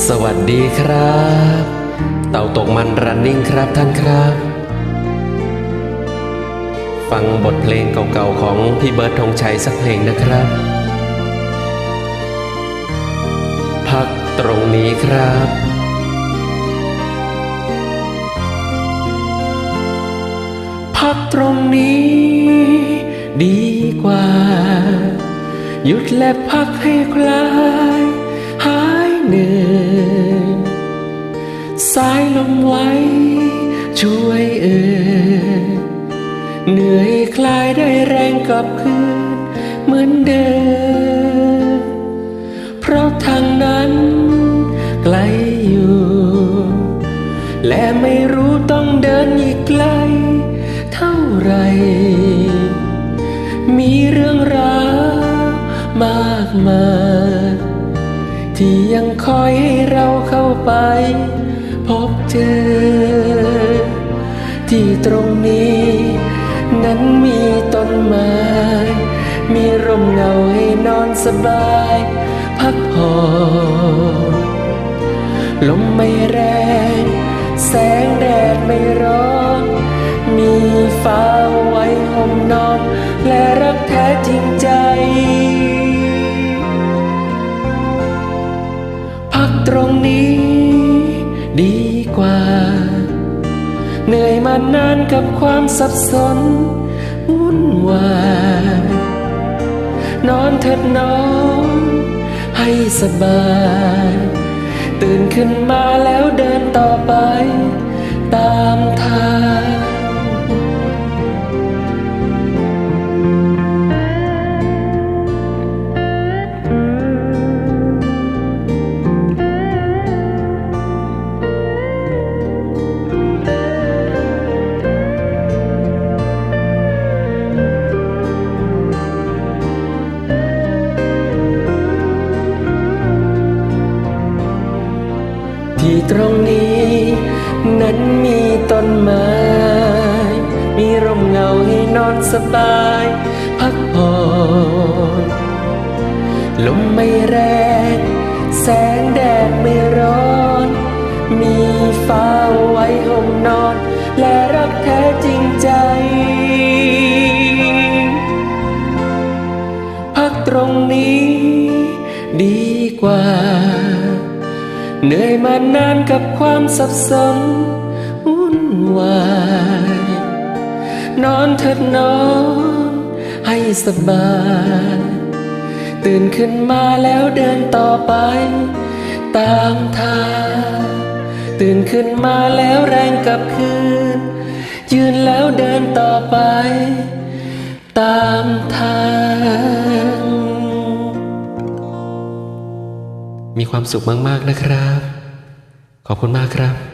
สวัสดีครับ เต่าตกมันรันนิ่งครับท่านครับ ฟังบทเพลงเก่าๆของพี่เบิร์ดธงชัยสักเพลงนะครับ พักตรงนี้ครับพักตรงนี้ ดีกว่า หยุดและพักให้คลายหาย เหนื่อยสายลมไว้ ช่วยเอ่ยเหนื่อยคลายได้แรงกลับคืนเหมือนเดิม เพราะทางนั้นไกลอยู่ และไม่รู้ต้องเดินอีกไกล เท่าไร มีเรื่องราวมากมาย ที่ยังคอยให้เราเข้าไป พบเจอ ที่ตรงนี้ นั้นมีต้นไม้ มีร่มเงาให้นอนสบาย พักผ่อนลมไม่แรง แสงแดดไม่ร้อน มีฟ้า พักตรงนี้ ดีกว่า เหนื่อยมานานกับความสับสนวุ่นวายนอนเถิดน้อง ให้สบาย ตื่นขึ้นมาแล้วเดินต่อไป ตรงนี้ นั้นมีต้นไม้ มีร่มเงาให้นอนสบาย พักผ่อนลมไม่แรง แสงแดดไม่ร้อน มีฟ้าไว้ห่มนอน และรักแท้จริงใจ พักตรงนี้ดีกว่า เหนื่อยมานานกับความสับสนวุ่นวายนอนเถิดนอนให้สบาย ตื่นขึ้นมาแล้วเดินต่อไป ตามทางตื่นขึ้นมาแล้วแรงกลับคืน ยืนแล้วเดินต่อไป ตามทาง มีความสุขมาก ๆ นะครับ ขอบคุณมากครับ